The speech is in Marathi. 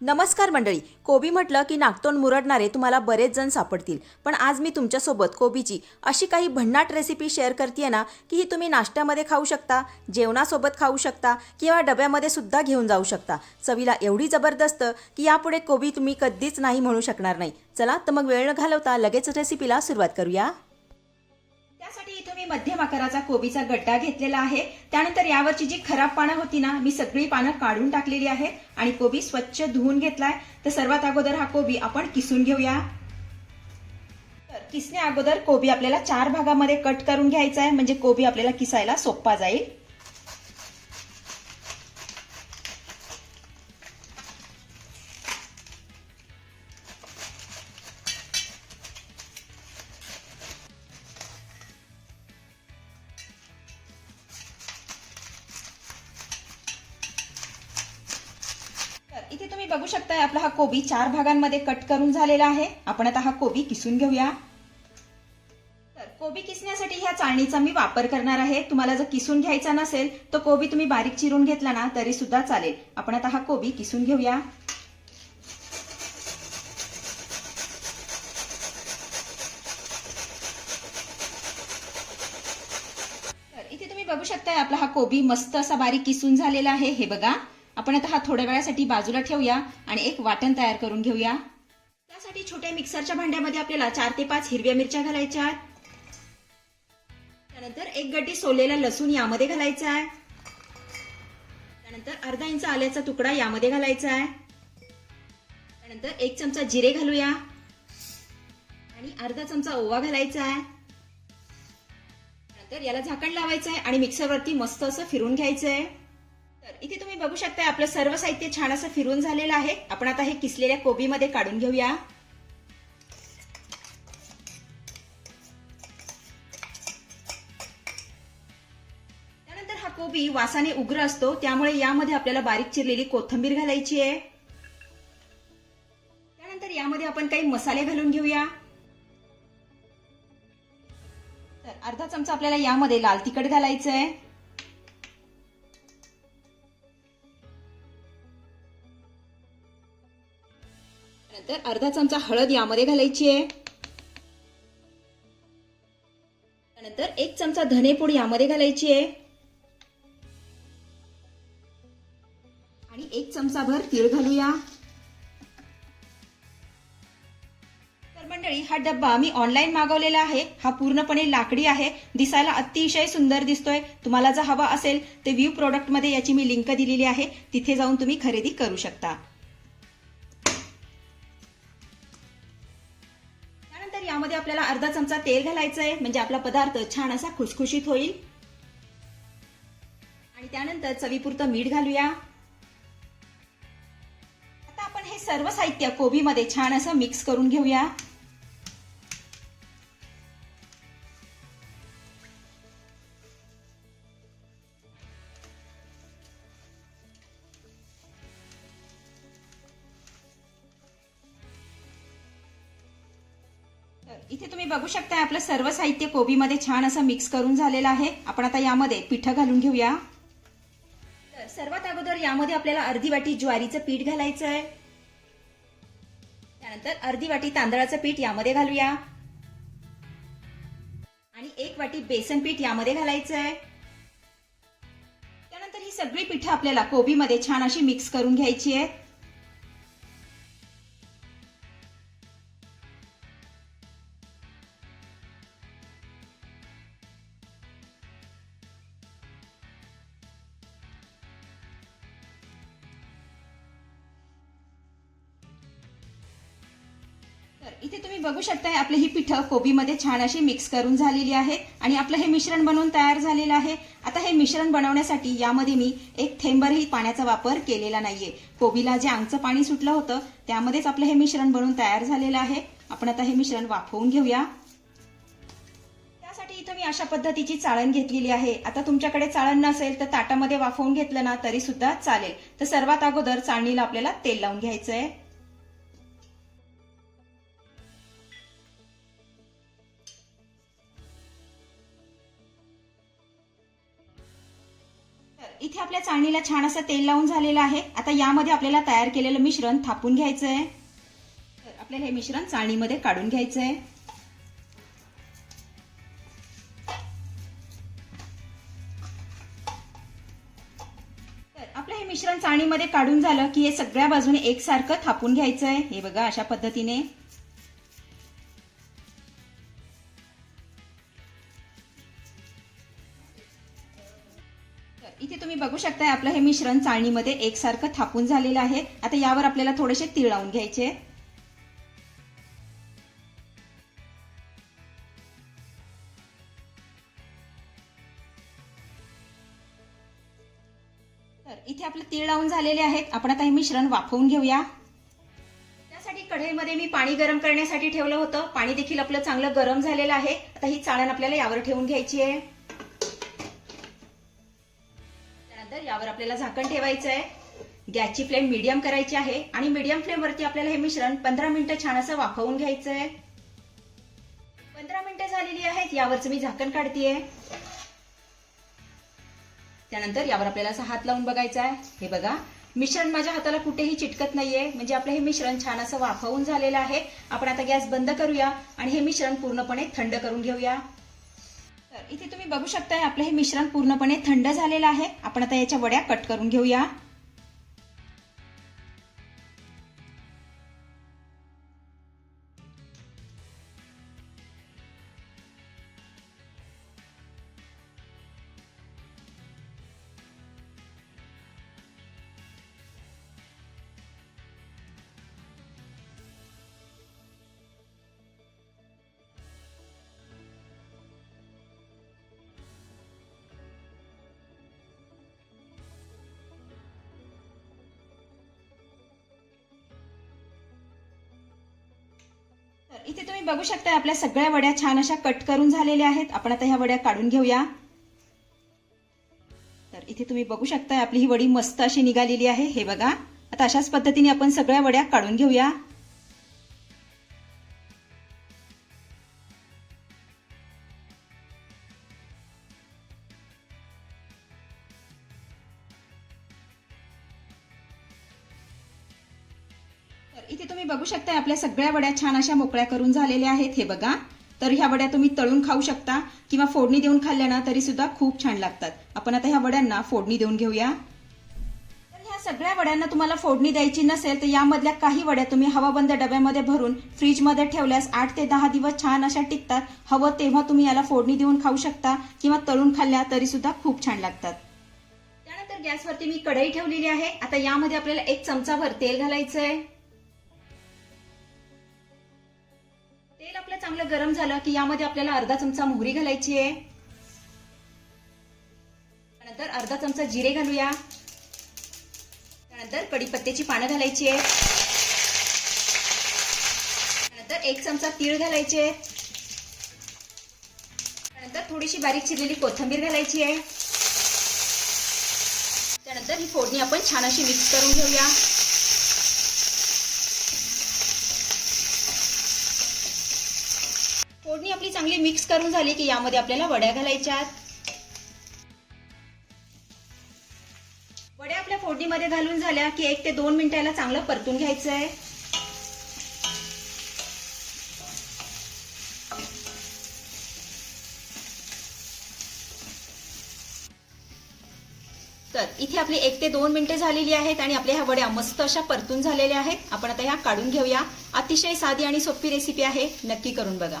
नमस्कार मंडळी. कोबी म्हटलं की नागतोंड मुरडणारे तुम्हाला बरेच जण सापडतील. पण आज मी तुमच्यासोबत कोबीची अशी काही भन्नाट रेसिपी शेअर करते ना की ही तुम्ही नाश्त्यामध्ये खाऊ शकता जेवणासोबत खाऊ शकता किंवा डब्यामध्ये सुद्धा घेऊन जाऊ शकता. चवीला एवढी जबरदस्त की यापुढे कोबी तुम्ही कधीच नाही म्हणू शकणार नाही. चला तर मग वेळ न घालवता लगेच रेसिपीला सुरुवात करूया. मी मध्यम आकाराचा कोबीचा गड्डा घेतलेला आहे. त्यानंतर यावरची जी खराब पानं होती ना मी सगळी पानं काढून टाकलेली आहेत आणि कोबी स्वच्छ धुवून घेतलाय. तर सर्वात अगोदर हा कोबी आपण किसून घेऊया. तर किसण्या अगोदर कोबी आपल्याला चार भागामध्ये कट करून घ्यायचा आहे. म्हणजे कोबी आपल्याला किसायला सोपा जाईल. इथे तुम्ही बघू शकताय आपला हा कोबी चार भागांमध्ये कट करून झालेला आहे. आपण आता हा कोबी किसून घेऊया. तर कोबी किसण्यासाठी ह्या चाळणीचा मी वापर करणार आहे. तुम्हाला जर किसून घ्यायचा नसेल तर कोबी तुम्ही बारीक चिरून घेतला ना तरी सुद्धा चालेल. आपण आता हा कोबी किसून घेऊया. तर इथे तुम्ही बघू शकताय आपला हा कोबी मस्त असा बारीक किसून झालेला आहे. हे बघा. आपण आता हा थोड्या वेळासाठी बाजूला ठेवूया आणि एक वाटण तयार करून घेऊया. त्यासाठी छोट्या मिक्सरच्या भांड्यामध्ये आपल्याला चार ते पाच हिरव्या मिरच्या घालायच्या आहेत. त्यानंतर एक गड्डी सोललेला लसूण यामध्ये घालायचा आहे. त्यानंतर अर्धा इंच आल्याचा तुकडा यामध्ये घालायचा आहे. त्यानंतर एक चमचा जिरे घालूया. आणि अर्धा चमचा ओवा घालायचा आहे. नंतर याला झाकण लावायचं आहे आणि मिक्सरवरती मस्त असं फिरून घ्यायचं आहे. तुम्ही बघू शकता आपलं सर्व साहित्य छान असं फिरून झालेलं आहे. आपण आता हे किसलेल्या कोबीमध्ये काढून घेऊया. त्यानंतर हा कोबी वासाने उग्र असतो त्यामुळे यामध्ये आपल्याला बारीक चिरलेली कोथिंबीर घालायची आहे. त्यानंतर यामध्ये आपण काही मसाले घालून घेऊया. तर अर्धा चमचा आपल्याला यामध्ये लाल तिखट घालायचं आहे नंतर अर्धा चमचा हळद यामध्ये घालायची आहे. त्यानंतर एक चमचा धनेपूड यामध्ये घालायची आहे. आणि एक चमचा भर तीळ घालूया. तर मंडळी हा डब्बा मी ऑनलाईन मागवलेला आहे. हा पूर्णपणे लाकडी आहे. दिसायला अतिशय सुंदर दिसतोय. तुम्हाला जर हवा असेल तर व्ह्यू प्रोडक्टमध्ये याची मी लिंक दिलेली आहे. तिथे जाऊन तुम्ही खरेदी करू शकता. त्यामध्ये आपल्याला अर्धा चमचा तेल घालायचं आहे म्हणजे आपला पदार्थ छान असा खुशखुशीत होईल. आणि त्यानंतर चवीपुरतं मीठ घालूया. आता आपण हे सर्व साहित्य कोबीमध्ये छान असं मिक्स करून घेऊया. इथे तुम्ही बघू शकता आपलं सर्व साहित्य कोबीमध्ये छान असं मिक्स करून झालेलं आहे. आपण आता यामध्ये पिठं घालून घेऊया. तर सर्वात अगोदर यामध्ये आपल्याला अर्धी वाटी ज्वारीचं पीठ घालायचं आहे त्यानंतर अर्धी वाटी तांदळाचं पीठ यामध्ये घालूया. आणि एक वाटी बेसन पीठ यामध्ये घालायचं आहे त्यानंतर ही सगळी पिठं आपल्याला कोबीमध्ये छान अशी मिक्स करून घ्यायची आहे इथे तुम्ही बघू शकताय आपली ही पिठं कोबीमध्ये छान अशी मिक्स करून झालेली आहे आणि आपलं हे मिश्रण बनवून तयार झालेलं आहे. आता हे मिश्रण बनवण्यासाठी यामध्ये मी एक थेंबरही पाण्याचा वापर केलेला नाहीये. कोबीला जे आंगचं पाणी सुटलं होतं त्यामध्येच आपलं हे मिश्रण बनवून तयार झालेलं आहे. आपण आता हे मिश्रण वाफवून घेऊया. त्यासाठी इथं मी अशा पद्धतीची चाळण घेतलेली आहे. आता तुमच्याकडे चाळण नसेल तर ताटामध्ये वाफवून घेतलं ना तरी सुद्धा चालेल. तर सर्वात अगोदर चाळणीला आपल्याला तेल लावून घ्यायचं आहे इथे आपल्या चाळणीला छान असं तेल लावून झालेलं आहे. आता यामध्ये आपल्याला तयार केलेलं मिश्रण थापून घ्यायचं आहे तर आपल्याला हे मिश्रण चाळणीमध्ये काढून घ्यायचं आहे तर आपलं हे मिश्रण चाळणीमध्ये काढून झालं की हे सगळ्या बाजूने एकसारखं थापून घ्यायचं आहे हे बघा अशा पद्धतीने. इथे तुम्ही बघू शकताय आपलं हे मिश्रण चाळणीमध्ये एकसारखं थापून झालेलं आहे. आता यावर आपल्याला थोडेसे तीळ लावून घ्यायचे. तर इथे आपले तीळ लावून झालेले आहेत. आपण आता हे मिश्रण वाफवून घेऊया. त्यासाठी कढईमध्ये मी पाणी गरम करण्यासाठी ठेवलं होतं. पाणी देखील आपलं चांगलं गरम झालेलं आहे. आता ही चाळण आपल्याला यावर ठेवून घ्यायची आहे. यावर आपल्याला झाकण ठेवायचं आहे. गॅसची फ्लेम मीडियम करायची आहे आणि मीडियम फ्लेमवरती आपल्याला हे मिश्रण पंधरा मिनिटं छान असं वाफवून घ्यायचं आहे. पंधरा मिनिटं झालेली आहेत यावरचं मी झाकण काढतीये. त्यानंतर यावर आपल्याला असा हात लावून बघायचा आहे. हे बघा मिश्रण माझ्या हाताला कुठेही चिटकत नाहीये. म्हणजे आपलं हे मिश्रण छान असं वाफवून झालेलं आहे. आपण आता गॅस बंद करूया आणि हे मिश्रण पूर्णपणे थंड करून घेऊया. इथे तुम्ही बघू शकताय आपलं हे मिश्रण पूर्णपणे थंड झालेलं आहे. आपण आता याच्या वड्या कट करून घेऊया. इथे तुम्ही बघू शकता आपल्या सगळ्या वड्या छान अशा कट करून झालेल्या आहेत. आपण आता ह्या वड्या काढून घेऊया. तर इथे तुम्ही बघू शकता आपली ही वडी मस्त अशी निघालेली आहे. हे बघा. आता अशाच पद्धतीने आपण सगळ्या वड्या काढून घेऊया. तर इथे तुम्ही बघू शकता आपल्या सगळ्या वड्या छान अशा मोकळ्या करून झालेल्या आहेत हे बघा. तर ह्या वड्या तुम्ही तळून खाऊ शकता किंवा फोडणी देऊन खाल्ल्या ना तरी सुद्धा खूप छान लागतात. आपण आता ह्या वड्यांना फोडणी देऊन घेऊया. तर ह्या सगळ्या वड्यांना तुम्हाला फोडणी द्यायची नसेल तर यामधल्या काही वड्या तुम्ही हवाबंद डब्यामध्ये भरून फ्रीजमध्ये ठेवल्यास आठ ते दहा दिवस छान अशा टिकतात. हवं तेव्हा तुम्ही याला फोडणी देऊन खाऊ शकता किंवा तळून खाल्ल्या तरी सुद्धा खूप छान लागतात. त्यानंतर गॅसवरती मी कढई ठेवलेली आहे. आता यामध्ये आपल्याला एक चमचाभर तेल घालायचं आहे तेल चांगलं गरम झालं की यामध्ये आपल्याला अर्धा चमचा मोहरी घालायची आहे. त्यानंतर अर्धा चमचा जिरे घालूया. त्यानंतर कडीपत्त्याची पानं घालायची आहे त्यानंतर एक चमचा तीळ घालायचे त्यानंतर थोडीशी बारीक चिरलेली कोथिंबीर घालायची आहे. त्यानंतर ही फोडणी आपण छान अशी मिक्स करून घेऊया. फोडणी आपली चांगली मिक्स करून झाली की यामध्ये आपल्याला वड्या घालायच्या वड्या आपल्या फोडणीमध्ये घालून झाल्या की एक ते दोन मिनिटाला चांगलं परतून घ्यायचं आहे तर इथे आपली एक ते दोन मिनिटे झालेली आहेत आणि आपल्या ह्या वड्या मस्त अशा परतून झालेल्या आहेत. आपण आता ह्या काढून घेऊया. अतिशय साधी आणि सोपी रेसिपी आहे. नक्की करून बघा.